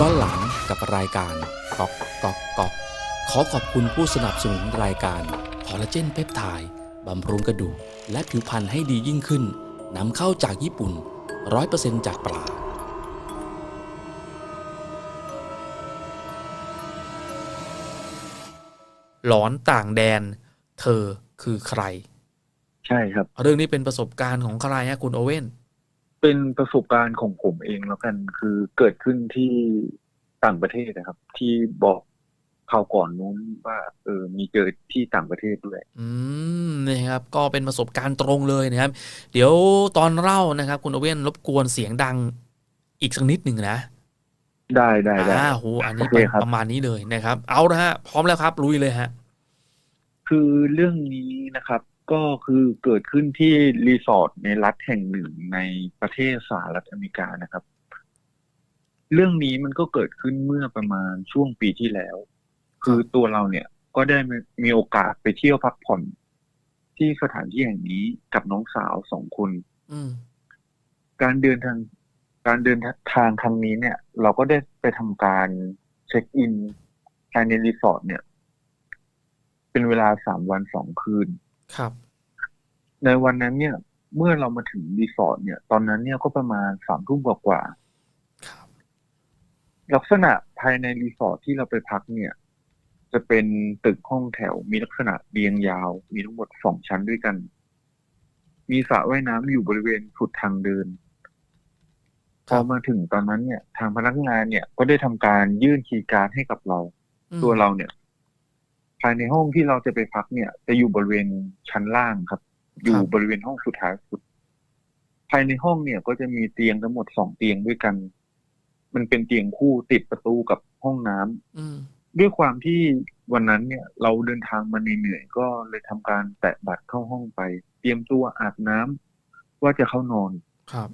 ย้อนหลังกับรายการก๊อกก๊อกก๊อกขอขอบคุณผู้สนับสนุนรายการคอลลาเจนเพปไทด์บำรุงกระดูกและผิวพรรณให้ดียิ่งขึ้นนำเข้าจากญี่ปุ่น 100%จากปลาหลอนต่างแดน เธอคือใคร ใช่ครับ เรื่องนี้เป็นประสบการณ์ของใครฮะคุณโอเว่น เป็นประสบการณ์ของผมเองแล้วกัน คือเกิดขึ้นที่ต่างประเทศนะครับ ที่บอกข่าวก่อนนู้นว่าเออมีเจอที่ต่างประเทศด้วย อืมนะครับ ก็เป็นประสบการณ์ตรงเลยนะครับ เดี๋ยวตอนเล่านะครับ คุณโอเว่นรบกวนเสียงดังอีกสักนิดหนึ่งนะ ได้ได้ได้อ่าโหอันนี้โอเคเป็นครับประมาณนี้เลยนะครับ เอาละฮะ พร้อมแล้วครับ ลุยเลยฮะ คือเรื่องนี้นะครับ ก็คือเกิดขึ้นที่รีสอร์ทในรัฐแห่งหนึ่งในประเทศสหรัฐอเมริกานะครับ เรื่องนี้มันก็เกิดขึ้นเมื่อประมาณช่วงปีที่แล้ว คือตัวเราเนี่ยก็ได้มีมีโอกาสไปเที่ยวพักผ่อนที่สถานที่แห่งนี้กับน้องสาวสองคนอืมการเดินทาง การเดินทางครั้งนี้เนี่ย เราก็ได้ไปทำการเช็คอินภายในรีสอร์ทเนี่ย เป็นเวลาสามวันสองคืน ครับ ในวันนั้นเนี่ย เมื่อเรามาถึงรีสอร์ทเนี่ย ตอนนั้นเนี่ยก็ประมาณสามทุ่มกว่าครับๆลักษณะภายในรีสอร์ทที่เราไปพักเนี่ย จะเป็นตึกห้องแถวมีลักษณะเรียงยาว มีทั้งหมดสองชั้นด้วยกัน มีสระว่ายน้ำอยู่บริเวณสุดทางเดินพอมาถึงตอนนั้นเนี่ย ทางพนักงานเนี่ยก็ได้ทำการยื่นคีย์การ์ดให้กับเราอืมตัวเราเนี่ย ภายในห้องที่เราจะไปพักเนี่ย จะอยู่บริเวณชั้นล่างครับ อยู่บริเวณห้องสุดท้ายสุด ภายในห้องเนี่ยก็จะมีเตียงทั้งหมดสองเตียงด้วยกัน มันเป็นเตียงคู่ติดประตูกับห้องน้ำอืมด้วยความที่วันนั้นเนี่ย เราเดินทางมาเหนื่อยๆก็เลยทำการแตะบัตรเข้าห้องไป เตรียมตัวอาบน้ำว่าจะเข้านอนครับ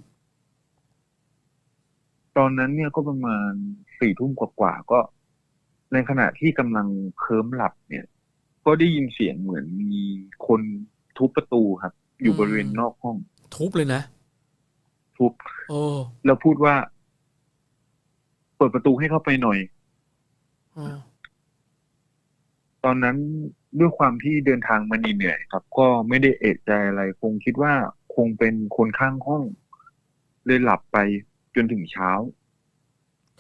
ตอนนั้นเนี่ยก็ประมาณสี่ทุ่มกว่าๆก็ ในขณะที่กำลังเคลิ้มหลับเนี่ย ก็ได้ยินเสียงเหมือนมีคนทุบประตูครับ อยู่บริเวณนอกห้อง ทุบเลยนะ ทุบโอ้แล้วพูดว่า เปิดประตูให้เข้าไปหน่อยอ่าตอนนั้นด้วยความที่เดินทางมาเหนื่อยๆครับ ก็ไม่ได้เอะใจอะไร คงคิดว่าคงเป็นคนข้างห้อง เลยหลับไปจนถึงเช้า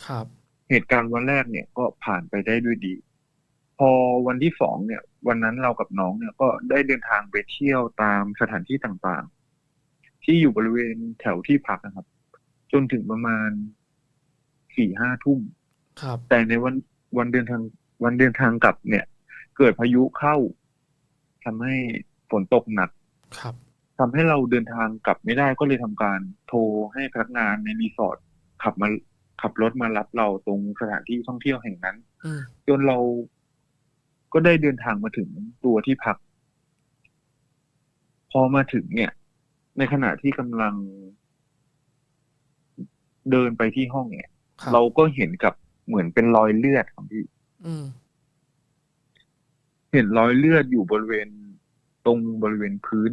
ครับ เหตุการณ์วันแรกเนี่ยก็ผ่านไปได้ด้วยดี พอวันที่สองเนี่ย วันนั้นเรากับน้องเนี่ยก็ได้เดินทางไปเที่ยวตามสถานที่ต่างๆ ที่อยู่บริเวณแถวที่พักนะครับ จนถึงประมาณสี่ห้าทุ่มครับ แต่ในวันวันเดินทางวันเดินทางกลับเนี่ย เกิดพายุเข้าทำให้ฝนตกหนักครับทำให้เราเดินทางกลับไม่ได้ก็เลยทำการโทรให้พนักงานในรีสอร์ทขับมา ขับรถมารับเราตรงสถานที่ท่องเที่ยวแห่งนั้นอืมจนเราก็ได้เดินทางมาถึงตัวที่พัก พอมาถึงเนี่ย ในขณะที่กำลังเดินไปที่ห้องเนี่ยครับเราก็เห็นกับเหมือนเป็นรอยเลือดของพี่อืมเห็นรอยเลือดอยู่บริเวณตรงบริเวณพื้น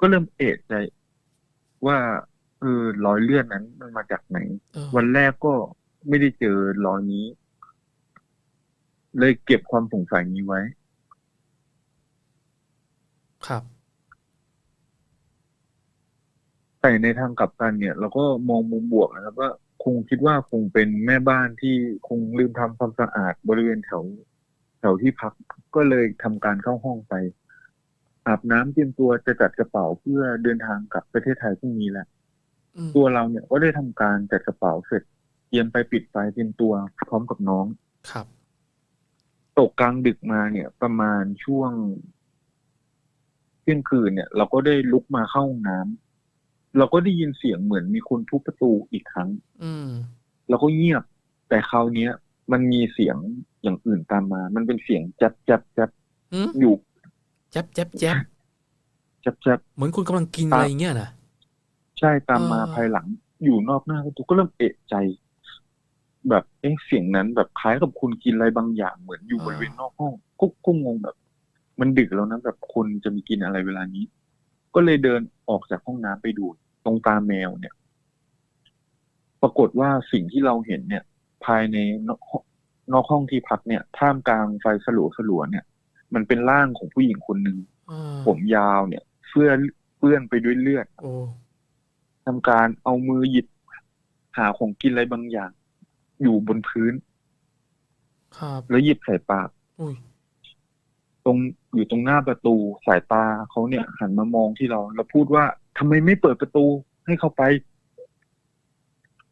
ก็เริ่มเอะใจว่า เออรอยเลือดนั้น มันมาจากไหน เออวันแรกก็ไม่ได้เจอรอยนี้ เลยเก็บความสงสัยนี้ไว้ ครับ แต่ในทางกลับกันเนี่ย เราก็มองมุมบวกนะครับว่าคงคิดว่าคงเป็นแม่บ้านที่คงลืมทำความสะอาดบริเวณแถวแถวที่พักก็เลยทำการเข้าห้องไป อาบน้ำเตรียมตัวจะจัดกระเป๋าเพื่อเดินทางกลับประเทศไทยพรุ่งนี้แหละอืม ตัวเราเนี่ยก็ได้ทำการจัดกระเป๋าเสร็จเตรียมไปปิดไฟเตรียมตัวพร้อมกับน้องครับ ตกกลางดึกมาเนี่ย ประมาณช่วงเที่ยงคืนเนี่ย เราก็ได้ลุกมาเข้าห้องน้ำเราก็ได้ยินเสียงเหมือนมีคนทุบประตูอีกครั้ง อืมเราก็เงียบ แต่คราวเนี้ย มันมีเสียงอย่างอื่นตามมา มันเป็นเสียงจับจับจับอืมอยู่แจ๊บแจ๊บแจ๊บจับจับเหมือนคุณกำลังกินอะไรอย่างเงี้ยนะ ใช่ตามมาอ่าภายหลังอยู่นอกหน้าประตูก็เริ่มเอะใจ แบบเอ๊ะเสียงนั้นแบบคล้ายกับคุณกินอะไรบางอย่างเหมือนอยู่บริเวณนอกห้องก็ก็งงแบบ มันดึกแล้วนะแบบคนจะมีกินอะไรเวลานี้ ก็เลยเดินออกจากห้องน้ำไปดู ตรงตาแมวเนี่ย ปรากฏว่าสิ่งที่เราเห็นเนี่ย ภายในนอกนอกห้องที่พักเนี่ยท่ามกลางไฟสลัวสลัวๆเนี่ย มันเป็นร่างของผู้หญิงคนหนึ่งอ่าผมยาวเนี่ยเสื้อเปื้อนไปด้วยเลือดโอ้ ทำการเอามือหยิบหาของกินอะไรบางอย่าง อยู่บนพื้น ครับ แล้วหยิบใส่ปาก อุ้ยตรงอยู่ตรงหน้าประตูสายตาเขาเนี่ยหันมามองที่เรา แล้วพูดว่าทำไมไม่เปิดประตูให้เข้าไป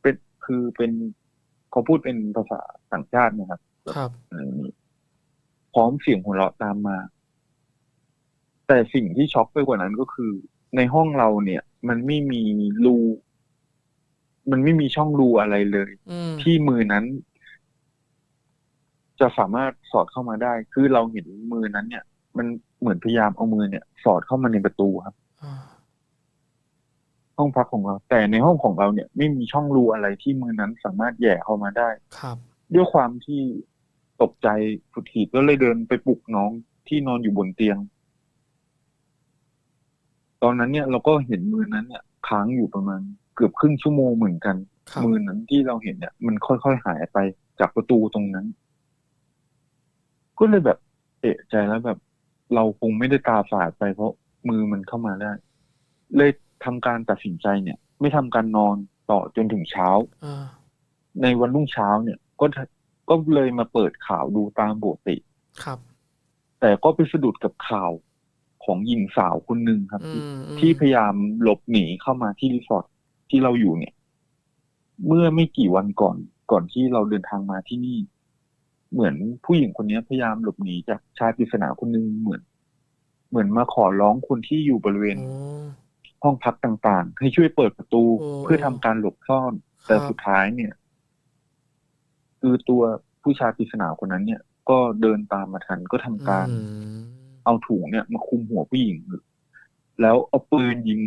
เป็นคือเป็นเขาพูดเป็นภาษาต่างชาตินะครับครับอะไรอย่างนี้พร้อมเสียงหัวเราะตามมา แต่สิ่งที่ช็อกไปกว่านั้นก็คือ ในห้องเราเนี่ย มันไม่มีรู มันไม่มีช่องรูอะไรเลยอืมที่มือนั้น จะสามารถสอดเข้ามาได้ คือเราเห็นมือนั้นเนี่ย มันเหมือนพยายามเอามือเนี่ย สอดเข้ามาในประตูครับอ่าห้องพักของเรา แต่ในห้องของเราเนี่ย ไม่มีช่องรูอะไรที่มือนั้นสามารถแหย่เข้ามาได้ ครับ ด้วยความที่ตกใจสุดขีดก็เลยเดินไปปลุกน้องที่นอนอยู่บนเตียง ตอนนั้นเนี่ยเราก็เห็นมือนั้นเนี่ยค้างอยู่ประมาณเกือบครึ่งชั่วโมงเหมือนกันครับมือนั้นที่เราเห็นเนี่ย มันค่อยๆหายไปจากประตูตรงนั้น ก็เลยแบบเอะใจแล้วแบบ เราคงไม่ได้ตาฝาดไปเพราะมือมันเข้ามาได้ เลยทำการตัดสินใจเนี่ย ไม่ทำการนอนต่อจนถึงเช้าอ่าในวันรุ่งเช้าเนี่ย ก็ทะก็เลยมาเปิดข่าวดูตามปกติครับ แต่ก็ไปสะดุดกับข่าว ของหญิงสาวคนหนึ่งครับอืมอืมที่พยายามหลบหนีเข้ามาที่รีสอร์ทที่เราอยู่เนี่ย เมื่อไม่กี่วันก่อนก่อนที่เราเดินทางมาที่นี่ เหมือนผู้หญิงคนนี้พยายามหลบหนีจากชายปริศนาคนหนึ่งเหมือน เหมือนมาขอร้องคนที่อยู่บริเวณโอ้ห้องพักต่างๆ ให้ช่วยเปิดประตูโอ้เพื่อทำการหลบซ่อนครับแต่สุดท้ายเนี่ย คือตัวผู้ชายปริศนาคนนั้นเนี่ย ก็เดินตามมาทันก็ทำการอืม เอาถุงเนี่ยมาคลุมหัวผู้หญิง แล้วเอาปืนยิง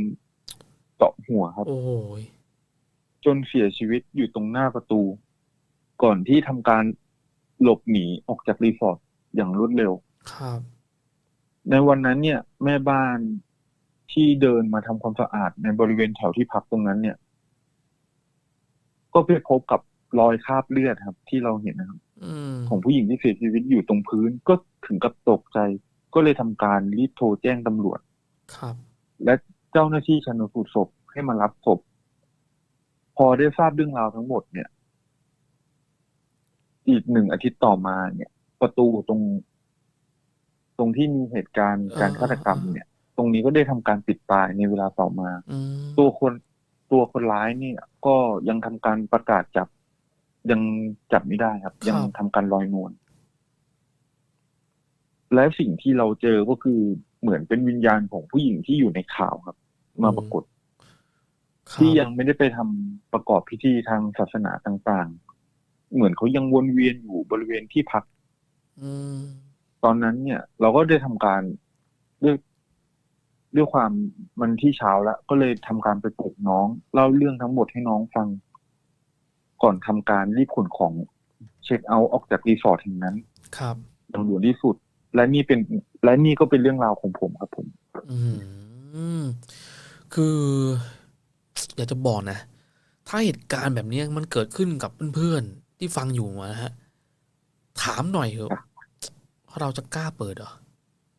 เจาะหัวครับ โอ้โหยจนเสียชีวิตอยู่ตรงหน้าประตู ก่อนที่ทำการหลบหนีออกจากรีสอร์ทอย่างรวดเร็ว ครับ ในวันนั้นเนี่ย แม่บ้านที่เดินมาทำความสะอาดในบริเวณแถวที่พักตรงนั้นเนี่ย ก็ไปพบกับรอยคราบเลือดครับ ที่เราเห็นนะครับอืมของผู้หญิงที่เสียชีวิตอยู่ตรงพื้นก็ถึงกับตกใจ ก็เลยทำการรีบโทรแจ้งตำรวจ ครับ และเจ้าหน้าที่ชันสูตรศพให้มารับศพ พอได้ทราบเรื่องราวทั้งหมดเนี่ย อีกหนึ่งอาทิตย์ต่อมาเนี่ย ประตูตรง ตรงที่มีเหตุการณ์การฆาตกรรมเนี่ย ตรงนี้ก็ได้ทำการปิดตายในเวลาต่อมาอืมตัวคนตัวคนร้ายเนี่ย ก็ยังทำการประกาศจับยังจับไม่ได้ครับ ยังทำการลอยนวล และสิ่งที่เราเจอก็คือเหมือนเป็นวิญญาณของผู้หญิงที่อยู่ในข่าวครับ มาปรากฏครับที่ยังไม่ได้ไปทำประกอบพิธีทางศาสนาต่างๆ เหมือนเขายังวนเวียนอยู่บริเวณที่พักอืมตอนนั้นเนี่ย เราก็ได้ทำการด้วยด้วยความมันที่เช้าแล้วก็เลยทำการไปปลุกน้อง เล่าเรื่องทั้งหมดให้น้องฟัง ก่อนทำการรีบขนของเช็คเอาท์ออกจากรีสอร์ทแห่งนั้น ครับอย่างด่วนที่สุด และนี่เป็นและนี่ก็เป็นเรื่องราวของผมครับผมอืมคือ อยากจะบอกนะ ถ้าเหตุการณ์แบบนี้มันเกิดขึ้นกับเพื่อนๆที่ฟังอยู่นะฮะ ถามหน่อยเถอะเราจะกล้าเปิดเหรอ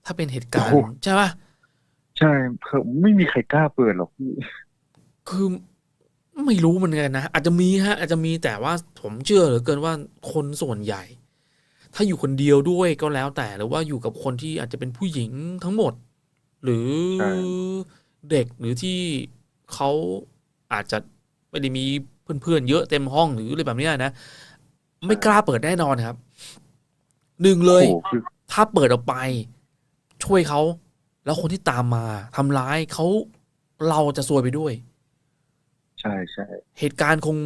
ถ้าเป็นเหตุการณ์โอ้โหใช่ปะใช่ผมไม่มีใครกล้าเปิดหรอกพี่คือไม่รู้เหมือนกันนะอาจจะมีฮะ อาจจะมีแต่ว่าผมเชื่อเหลือเกินว่าคนส่วนใหญ่ ถ้าอยู่คนเดียวด้วยก็แล้วแต่หรือว่าอยู่กับคนที่อาจจะเป็นผู้หญิงทั้งหมด หรือใช่เด็กหรือที่เขาอาจจะไม่ได้มีเพื่อนๆเยอะเต็มห้องหรืออะไรแบบเนี้ยนะไม่กล้าเปิดแน่นอนครับหนึ่งเลยโอ้โหคือถ้าเปิดออกไป ช่วยเขา แล้วคนที่ตามมาทำร้ายเขาเราจะซวยไปด้วย ใช่ใช่เหตุการณ์คง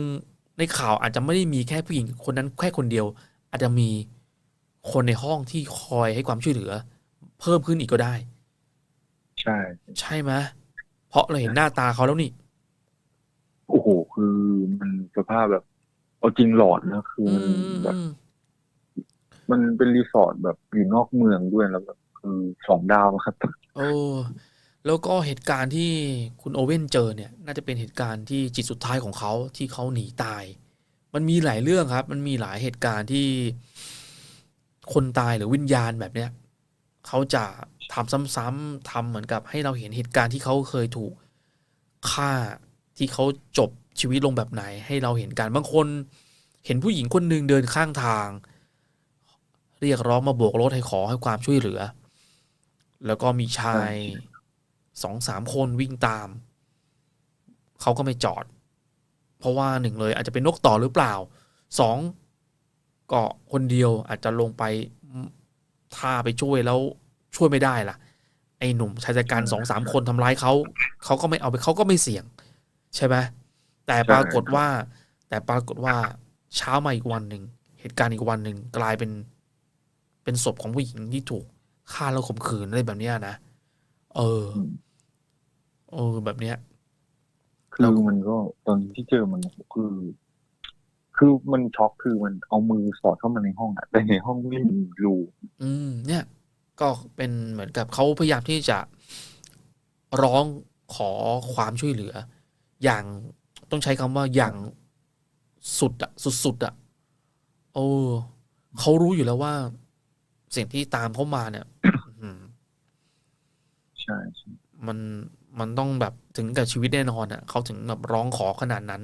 ในข่าวอาจจะไม่ได้มีแค่ผู้หญิงคนนั้นแค่คนเดียว อาจจะมี คนในห้องที่คอยให้ความช่วยเหลือ เพิ่มขึ้นอีกก็ได้ ใช่ ใช่ไหมเพราะเราเห็นหน้าตาเขาแล้วนี่ โอ้โห คือมันสภาพแบบ เอาจริงหลอนนะคืออืมันมแบบอืมมันเป็นรีสอร์ทแบบอยู่นอกเมืองด้วยแล้วแบบคือสองดาวอะครับ โอ้แล้วก็เหตุการณ์ที่คุณโอเว่นเจอเนี่ย น่าจะเป็นเหตุการณ์ที่จิตสุดท้ายของเขาที่เขาหนีตายมามันมีหลายเรื่องครับ มันมีหลายเหตุการณ์ที่ คนตายหรือวิญญาณแบบเนี้ยเขาจะทำซ้ำๆทำเหมือนกับให้เราเห็นเหตุการณ์ที่เขาเคยถูกฆ่าที่เขาจบชีวิตลงแบบไหน ให้เราเห็นกันบางคน เห็นผู้หญิงคนหนึ่งเดินข้างทาง เรียกร้องมาโบกรถให้ขอให้ความช่วยเหลือ แล้วก็มีชายสองสามคนวิ่งตาม เขาก็ไม่จอด เพราะว่าหนึ่งเลยอาจจะเป็นนกต่อหรือเปล่าสอง ก็คนเดียวอาจจะลงไปถ้าไปช่วยแล้วช่วยไม่ได้ล่ะ ไอ้หนุ่มชายจัดการสองสามคนทำร้ายเขาเขาก็ไม่เอาไปเขาก็ไม่เสี่ยง ใช่ไหมแต่ปรากฏว่า แต่ปรากฏว่าเช้ามาอีกวันหนึ่งเหตุการณ์อีกวันหนึ่งกลายเป็นเป็นศพของผู้หญิงที่ถูกฆ่าแล้วข่มขืนอะไรแบบเนี้ยนะเออเออแบบเนี้ยคือมันก็ตอนที่เจอมันคือ คือมันช็อกคือมันเอามือสอดเข้ามาในห้องอะแต่ในห้องไม่มีรูอืม เนี่ย ก็เป็นเหมือนกับเขาพยายามที่จะร้องขอความช่วยเหลือ อย่างต้องใช้คำว่าอย่างสุดอะสุดๆอะโอ้เขารู้อยู่แล้วว่า สิ่งที่ตามเขามาเนี่ยอืมใช่ใช่มันมันต้องแบบถึงกับชีวิตแน่นอนอะเขาถึงแบบร้องขอขนาดนั้น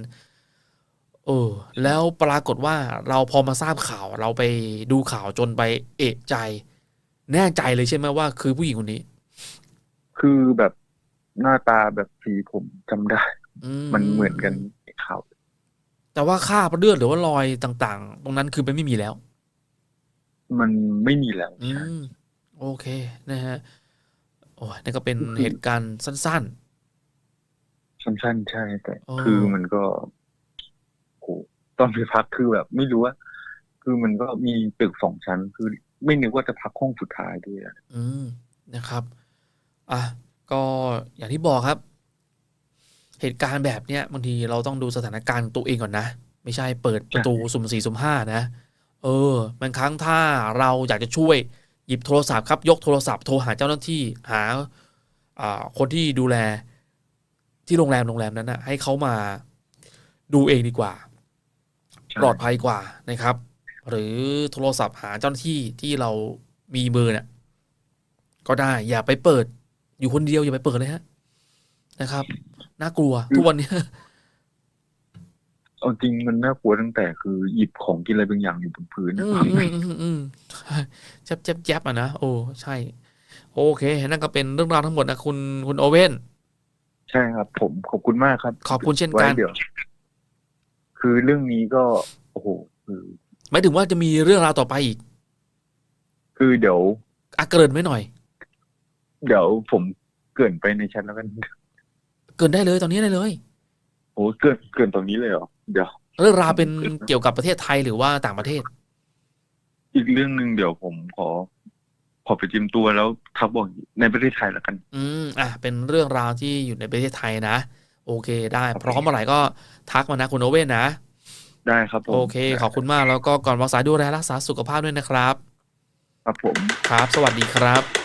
เออ แล้วปรากฏว่าเราพอมาทราบข่าวเราไปดูข่าวจนไปเอะใจ แน่ใจเลยใช่ไหมว่า คือผู้หญิงคนนี้ คือแบบหน้าตาแบบสีผมจำได้อืมันเหมือนกันในข่าวแต่ว่าคราบเลือดหรือว่ารอยต่าง ๆ ตรงนั้นคือมันไม่มีแล้ว มันไม่มีแล้วอืใช่มโอเคนะฮะโอ้ยนี่ก็เป็นเหตุการณ์สั้นสั้นๆใช่แต่อ๋อคือมันก็โห ตอนไปพักคือแบบไม่รู้ว่า คือมันก็มีตึกสองชั้น คือไม่นึกว่าจะพักห้องสุดท้ายด้วยอืมนะครับอะก็อย่างที่บอกครับ เหตุการณ์แบบเนี้ยบางทีเราต้องดูสถานการณ์ตัวเองก่อนนะ ไม่ใช่เปิดประตูสุ่มสี่สุ่มห้านะ เออบางครั้งถ้าเราอยากจะช่วยหยิบโทรศัพท์ครับ ยกโทรศัพท์โทรหาเจ้าหน้าที่หาอ่าคนที่ดูแลที่โรงแรมโรงแรมนั้นนะให้เขามาดูเองดีกว่า ปลอดภัยกว่านะครับ หรือโทรศัพท์หาเจ้าหน้าที่ที่เรามีเบอร์เนี่ยก็ได้ อย่าไปเปิด อยู่คนเดียวอย่าไปเปิดเลยฮะนะครับน่ากลัวทุกวันเนี้ยเอาจริงมันน่ากลัวตั้งแต่คือหยิบของกินอะไรบางอย่างอยู่บนพื้นอือะมอืมอืมอืมแจ๊บแจ๊บแจ๊บอะนะโอ้ใช่ โอเคนั่นก็เป็นเรื่องราวทั้งหมดนะคุณคุณโอเว่นใช่ครับ ผมขอบคุณมากครับ ขอบคุณเช่นกันไว้เดี๋ยว คือเรื่องนี้ก็โอ้โหคือหมายถึงว่าจะมีเรื่องราวต่อไปอีก คือเดี๋ยวอะเกรินไว้หน่อย เดี๋ยวผมเกรินไปในแชทแล้วกันเกรินได้เลยตอนนี้ได้เลยโอ้เกรินเกรินตรงนี้เลยเหรอเดี๋ยวเรื่องราวเป็นเกี่ยวกับประเทศไทยหรือว่าต่างประเทศ อีกเรื่องหนึ่งเดี๋ยวผมขอขอไปจิมตัวแล้วทักบอกในประเทศไทยแล้วกัน อืมอะเป็นเรื่องราวที่อยู่ในประเทศไทยนะ โอเคได้ครับพร้อมเมื่อไหร่ก็ทักมานะคุณโอเว่นนะ ได้ครับผมโอเค ขอบคุณมากแล้วก็ก่อนวางสายดูแลรักษาสุขภาพด้วยนะครับ ครับผมครับ สวัสดีครับ